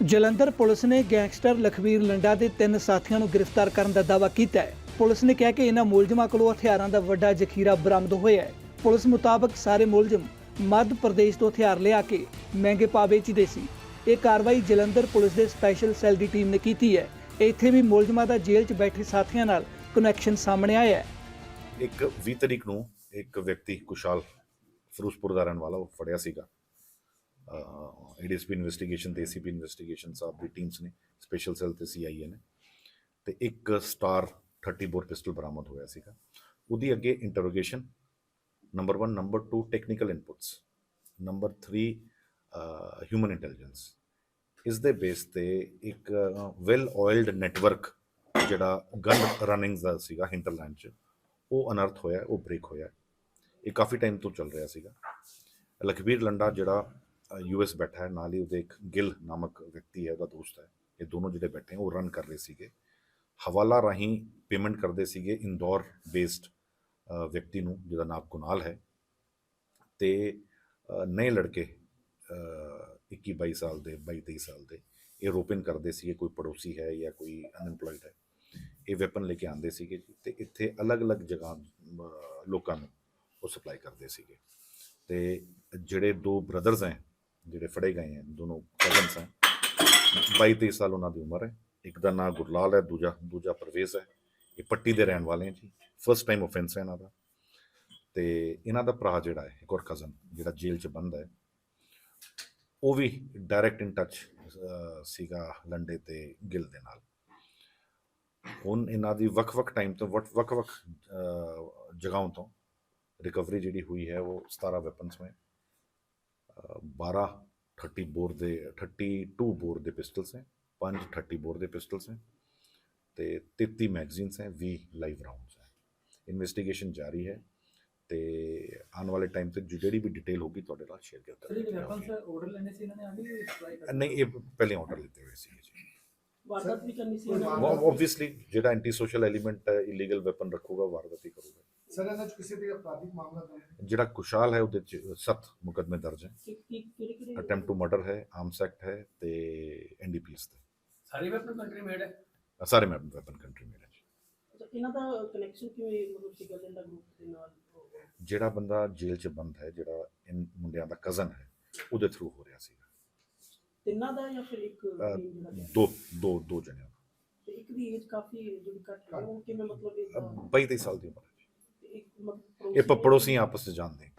Jalandhar police ਨੇ gangster Lakhvir Landa ਦੇ ਤਿੰਨ ਸਾਥੀਆਂ ਨੂੰ ਗ੍ਰਿਫਤਾਰ ਕਰਨ ਦਾ ਦਾਅਵਾ ਕੀਤਾ ਹੈ। ਪੁਲਿਸ ਨੇ ਕਿਹਾ ਕਿ ਇਹਨਾਂ ਮੁਲਜ਼ਮਾਂ ਕੋਲੋਂ ਹਥਿਆਰਾਂ ਦਾ ਵੱਡਾ ਜ਼ਖੀਰਾ ਬਰਾਮਦ ਹੋਇਆ ਹੈ। ਪੁਲਿਸ ਮੁਤਾਬਕ ਸਾਰੇ ਮੁਲਜ਼ਮ ਮੱਧ ਪ੍ਰਦੇਸ਼ ਤੋਂ ਹਥਿਆਰ ਲਿਆ ਕੇ ਮਹਿੰਗੇ ਭਾਅ ਵੇਚਦੇ ਸੀ। ਇਹ ਕਾਰਵਾਈ ਜਲੰਧਰ ਪੁਲਿਸ ਦੇ ਸਪੈਸ਼ਲ ਸੈੱਲ ਦੀ ਟੀਮ ਨੇ ਕੀਤੀ ਹੈ। ਇੱਥੇ ਵੀ ਮੁਲਜ਼ਮਾਂ ਦਾ ਜੇਲ੍ਹ 'ਚ ਬੈਠੇ ਸਾਥੀਆਂ ਨਾਲ ਕਨੈਕਸ਼ਨ ਸਾਹਮਣੇ ਆਇਆ ਹੈ। ਇੱਕ 20 ਤਰੀਕ ਨੂੰ ਇੱਕ ਵਿਅਕਤੀ ਕੁਸ਼ਾਲ ਫਿਰੋਜ਼ਪੁਰ ਦਾ ਰਹਿਣ ਵਾਲਾ, ਉਹ ਫੜਿਆ ਸੀਗਾ। ਏਡੀਐਸਪੀ ਇਨਵੈਸਟੀਗੇਸ਼ਨ ਤੇ ਏਸੀਪੀ ਇਨਵੈਸਟੀਗੇਸ਼ਨ ਸਾਹਿਬ ਦੀ ਟੀਮਸ ਨੇ ਸਪੈਸ਼ਲ ਸੈੱਲ ਤੇ ਸੀਆਈਏ ਨੇ। ਤੇ ਇੱਕ ਸਟਾਰ 30 ਬੋਰ ਪਿਸਟਲ ਬਰਾਮਦ ਹੋਇਆ ਸੀਗਾ। ਉਹਦੀ ਅੱਗੇ interrogation number 1 number 2 technical inputs number 3 human intelligence ਇਸ ਦੇ ਬੇਸ ਤੇ ਇੱਕ ਵੈਲ ਆਇਲਡ ਨੈਟਵਰਕ ਜਿਹੜਾ ਗਨ ਰਨਿੰਗ ਦਾ ਸੀਗਾ ਹਿੰਟਰਲੈਂਡ ਚ, ਉਹ ਅਨਰਥ ਹੋਇਆ, ਉਹ ਬ੍ਰੇਕ ਹੋਇਆ। ਇਹ ਕਾਫੀ ਟਾਈਮ ਤੋਂ ਚੱਲ ਰਿਹਾ ਸੀਗਾ। ਲਖਬੀਰ ਲੰਡਾ ਜਿਹੜਾ ਯੂਐਸ ਬੈਠਾ ਹੈ ਨਾਲ ਹੀ ਉਹਦੇ ਇੱਕ ਗਿਲ ਨਾਮਕ ਵਿਅਕਤੀ ਹੈ ਉਹਦਾ ਦੋਸਤ ਹੈ। ਇਹ ਦੋਨੋਂ ਜਿਹੜੇ ਬੈਠੇ ਉਹ ਰਨ ਕਰ ਰਹੇ ਸੀਗੇ। ਹਵਾਲਾ ਰਾਹੀਂ ਪੇਮੈਂਟ ਕਰਦੇ ਸੀਗੇ ਇੰਦੌਰ ਬੇਸਡ ਵਿਅਕਤੀ ਨੂੰ ਜਿਹਦਾ ਨਾਮ ਕੁਨਾਲ ਹੈ। ਤੇ ਅ, ਨਏ ਲੜਕੇ ਅ, 21 22 ਸਾਲ ਦੇ 22 23 ਸਾਲ ਦੇ ਇਹ ਰੋਪਨ ਕਰਦੇ ਸੀਗੇ ਕੋਈ ਪੜੋਸੀ ਹੈ ਜਾਂ ਕੋਈ ਅਨਐਮਪਲੋਇਡ ਹੈ। ਇਹ ਵੈਪਨ ਲੈ ਕੇ ਆਉਂਦੇ ਸੀਗੇ ਜੀ ਤੇ ਇੱਥੇ ਅਲੱਗ-ਅਲੱਗ ਜਗ੍ਹਾ ਲੋਕਾਂ ਨੂੰ ਉਹ ਸਪਲਾਈ ਕਰਦੇ ਸੀਗੇ। ਤੇ ਜਿਹੜੇ ਦੋ ਬ੍ਰਦਰਸ ਹੈ ਜਿਹੜੇ ਫੜੇ ਗਏ ਹੈ, ਦੋਨੋਂ ਕਜ਼ਨਸ ਹੈ। 22 23 ਸਾਲ ਉਹਨਾਂ ਦੀ ਉਮਰ ਹੈ। ਇੱਕ ਦਾ ਨਾਮ ਗੁਰਲਾਲ ਹੈ, ਦੂਜਾ ਦੂਜਾ ਪਰਵੇਜ਼ ਹੈ। ਇਹ ਪੱਟੀ ਦੇ ਰਹਿਣ ਵਾਲੇ ਹੈ ਜੀ। ਫਰਸਟ ਟਾਈਮ ਆਫੈਂਸ ਹੈ ਇਹਨਾਂ ਦਾ। ਤੇ ਇਹਨਾਂ ਦਾ ਭਰਾ ਜਿਹੜਾ ਹੈ, ਇੱਕ ਹੋਰ ਕਜ਼ਨ ਜਿਹੜਾ ਜੇਲ੍ਹ 'ਚ ਬੰਦ ਹੈ। ਉਹ ਵੀ ਡਾਇਰੈਕਟ ਇਨ ਟੱਚ ਸੀਗਾ ਲੰਡੇ ਤੇ ਗਿਲ ਦੇ ਨਾਲ। ਹੁਣ ਇਹਨਾਂ ਦੀ ਵੱਖ-ਵੱਖ ਟਾਈਮ ਤੋਂ, ਵੱਖ- ਵੱਖ-ਵੱਖ ਤੋਂ ਰਿਕਵਰੀ ਜਿਹੜੀ ਹੋਈ ਹੈ, ਉਹ 17 ਵੈਪਨਸ में 12 30 ਬੋਰ ਦੇ 32 ਬੋਰ ਦੇ ਪਿਸਟਲਸ ਹੈ 5 30 ਬੋਰ ਦੇ ਪਿਸਟਲਸ ਹੈ ਤੇ 33 ਮੈਗਜ਼ੀਨਸ ਹੈ 20 ਲਾਈਵ ਰਾਉਂਡਸ ਹੈ। ਇਨਵੈਸਟੀਗੇਸ਼ਨ ਜਾਰੀ ਹੈ ਤੇ ਆਉਣ ਵਾਲੇ ਟਾਈਮ ਤੇ ਜਿਹੜੀ ਵੀ ਡਿਟੇਲ ਹੋਗੀ ਤੁਹਾਡੇ ਨਾਲ ਸ਼ੇਅਰ ਸਰ ਕਰਦਾ ਇਹ ਵੈਪਨਸ ਆਰਡਰ ਲੈਣੇ ਸੀ ਇਹਨਾਂ ਨੇ ਆਗੇ ਸਪਲਾਈ ਕਰ ਨਹੀਂ ਇਹ ਪਹਿਲੇ ਆਰਡਰ ਲਿੱਤੇ ਹੋਏ ਸੀ ਜੀ। ਵਾਰਦਾਤ ਵੀ ਕਰਨੀ ਸੀ ਆਬਵੀਅਸਲੀ ਜਿਹੜਾ anti social element illegal weapon ਰੱਖੂਗਾ ਵਾਰਦਾਤੀ ਕਰੂਗਾ। ਸਰ ਇਹਨਾਂ 'ਚ ਕਿਸੇ ਤੇ ਅਪਰਾਧਿਕ ਮਾਮਲਾ ਦਰਜ ਹੈ। ਜਿਹੜਾ ਕੁਸ਼ਾਲ ਹੈ ਉਹਦੇ ਚ ਸੱਤ ਮੁਕਦਮੇ ਦਰਜ ਹੈ। ਅਟੈਂਪਟ ਟੂ ਮਰਡਰ ਹੈ ਆਰਮਸ ਐਕਟ ਹੈ ਤੇ ਐਨਡੀਪੀਐਸ ਤੇ। ਸਾਰੇ ਵੈਪਨ ਕੰਟਰੀ ਮੇਡ ਹੈ? ਆਹ ਸਾਰੇ ਮੈਂ ਵੈਪਨ ਕੰਟਰੀ ਮੇਰੇ ਚ ਅੱਛਾ, ਇਹਨਾਂ ਦਾ ਕਨੈਕਸ਼ਨ ਕਿਵੇਂ ਮਤਲਬ ਸਿਗਲ ਦਾ ਗਰੁੱਪ ਦੇ ਨਾਲ ਹੋਊਗਾ? ਜਿਹੜਾ ਬੰਦਾ ਜੇਲ੍ਹ ਚ ਬੰਦ ਹੈ ਜਿਹੜਾ ਇਨ ਮੁੰਡਿਆਂ ਦਾ ਕਜ਼ਨ ਹੈ ਉਹਦੇ ਥਰੂ ਹੋ ਰਿਹਾ ਸੀਗਾ। ਤਿੰਨਾਂ ਦਾ ਜਾਂ ਫਿਰ ਇੱਕ ਅਹ, team ਜਿਹੜਾ ਹੈ? ਦੋ ਦੋ ਦੋ ਜਣਿਆਂ ਦਾ। ਤੇ ਇੱਕ ਦੀ ਏਜ ਕਾਫੀ ਜਿਹੜੀ ਘੱਟ ਹੈ ਉਹ ਕਿਵੇਂ ਮਤਲਬ ਇਹ ਅਹ, 22 23 ਸਾਲ ਦੀ ਉਮਰ ਹੈ ਮਤਲਬ ਇਹ ਪੱਪੜੋ ਪੜੋਸੀ ਆਪਸ ਚ ਜਾਣਦੇ